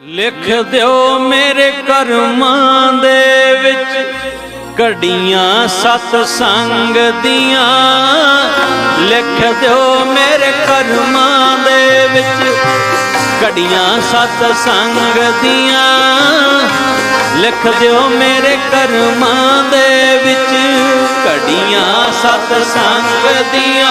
ਲਿਖ ਦਿਓ ਮੇਰੇ ਕਰਮਾਂ ਦੇ ਵਿੱਚ ਘੜੀਆਂ ਸਤ ਸੰਗ ਦੀਆਂ। ਲਿਖ ਦਿਓ ਮੇਰੇ ਕਰਮਾਂ ਦੇ ਵਿੱਚ ਘੜੀਆਂ ਸਤ ਸੰਗ ਦੀਆਂ। ਲਿਖ ਦਿਓ ਮੇਰੇ ਕਰਮਾਂ ਦੇ ਵਿੱਚ ਘੜੀਆਂ ਸਤ ਸੰਗ ਦੀਆਂ।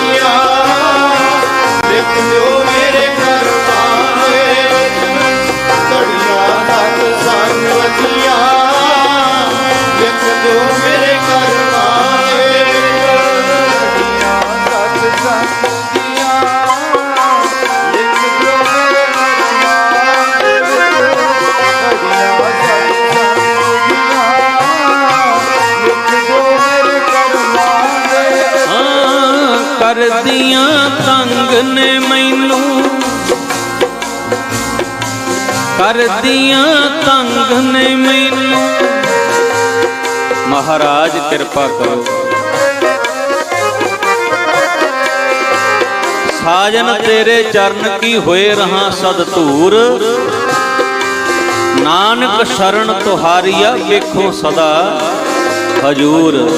ਕਰਦੀਆਂ ਤੰਗ ਨੇ ਮੈਨੂੰ। ਕਰਦੀਆਂ ਤੰਗ ਨੇ ਮੈਨੂੰ। ਮਹਾਰਾਜ, ਕਿਰਪਾ ਕਰੋ। ਸਾਜਨ ਤੇਰੇ ਚਰਨ ਕੀ ਹੋਏ ਰਹਾ ਸਦ ਧੂਰ ਨਾਨਕ ਸ਼ਰਨ ਤੁਹਾਰੀਆ ਵੇਖੋ ਸਦਾ ਹਜੂਰ।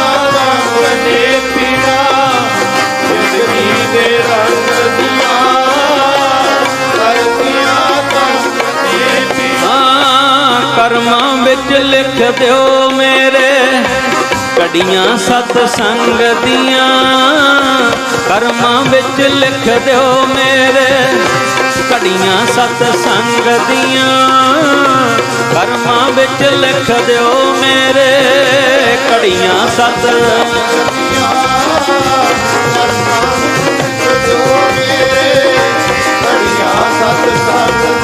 ਵਿੱਚ ਲਿਖ ਦਿਓ ਮੇਰੇ ਕੜੀਆਂ ਸਤ ਸੰਗ ਦੀਆਂ। ਕਰਮਾਂ ਵਿੱਚ ਲਿਖ ਦਿਓ ਮੇਰੇ ਕੜੀਆਂ ਸਤ ਸੰਗ ਦੀਆਂ। ਕਰਮਾਂ ਵਿੱਚ ਲਿਖ ਦਿਓ ਮੇਰੇ ਕੜੀਆਂ ਸਤ ਜੋ ਮੇਰੇ ਘੜੀਆਂ ਸਤ ਸੰਗ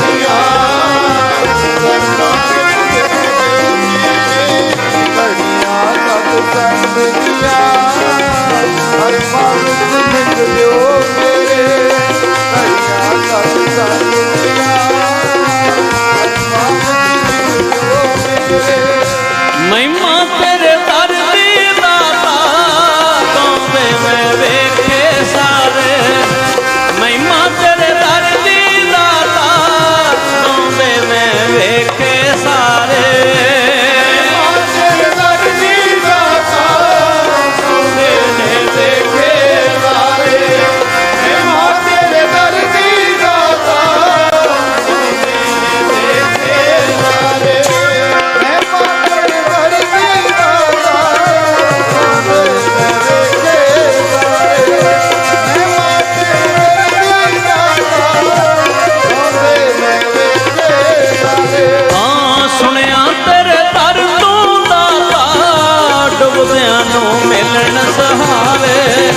ਸਹਾਰੇ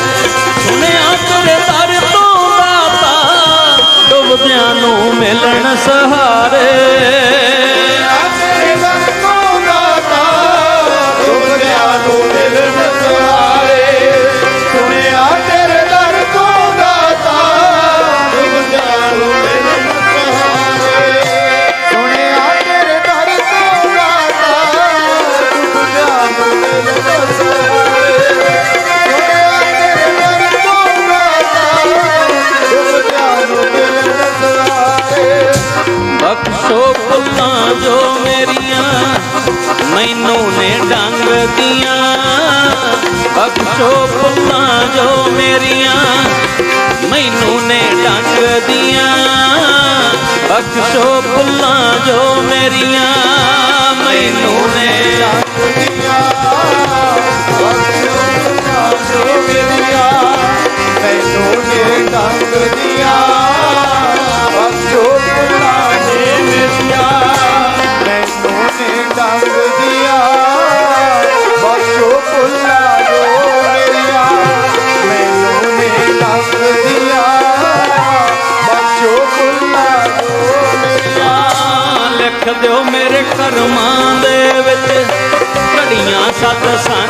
ਸੁਣਿਆ ਤੇਰੇ ਦਰ ਤੋਂ ਦਾਤਾ ਨੂੰ ਮਿਲਣ ਸਹਾਰੇ। ਬਖਸ਼ੋ ਫੁੱਲਾਂ ਜੋ ਮੇਰੀਆਂ, ਮੈਨੂੰ ਨੇ ਡੰਗ ਦੀਆਂ ਬਖਸ਼ੋ ਭੁੱਲਾਂ ਜੋ ਮੇਰੀਆਂ, ਮੈਨੂੰ ਨੇ ਮੈਨੂੰ ਨੇ ਡੰਗ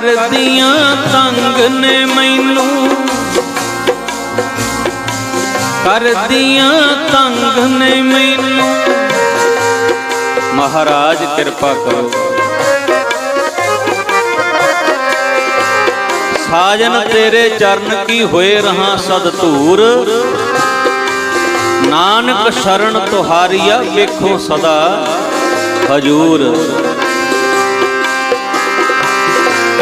ਕਰਦੀਆਂ ਤੰਗ ਨੇ ਮੈਨੂੰ। ਕਰਦੀਆਂ ਤੰਗ ਨੇ ਮੈਨੂੰ। ਮਹਾਰਾਜ, ਕਿਰਪਾ ਕਰੋ। ਸਾਜਨ, ਤੇਰੇ ਚਰਨ ਕੀ ਹੋਏ ਰਹਾ ਸਦ ਧੂਰ ਨਾਨਕ ਸ਼ਰਨ ਤੁਹਾਰੀਆ ਵੇਖੋ ਸਦਾ ਹਜੂਰ।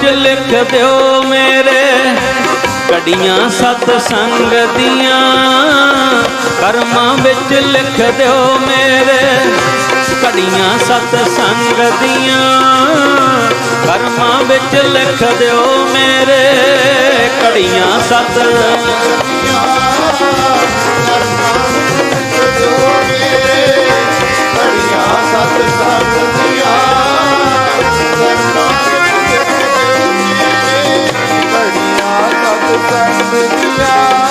ਵਿੱਚ ਲਿਖ ਦਿਓ ਮੇਰੇ ਕੜੀਆਂ ਸਤ ਸੰਗ ਦੀਆਂ। ਕਰਮਾਂ ਵਿੱਚ ਲਿਖ ਦਿਓ ਮੇਰੇ ਕੜੀਆਂ ਸਤ ਸੰਗ ਦੀਆਂ। ਕਰਮਾਂ ਵਿੱਚ ਲਿਖ ਦਿਓ ਮੇਰੇ ਕੜੀਆਂ ਸਤ Cause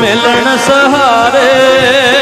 ਮਿਲਣ ਸਹਾਰੇ।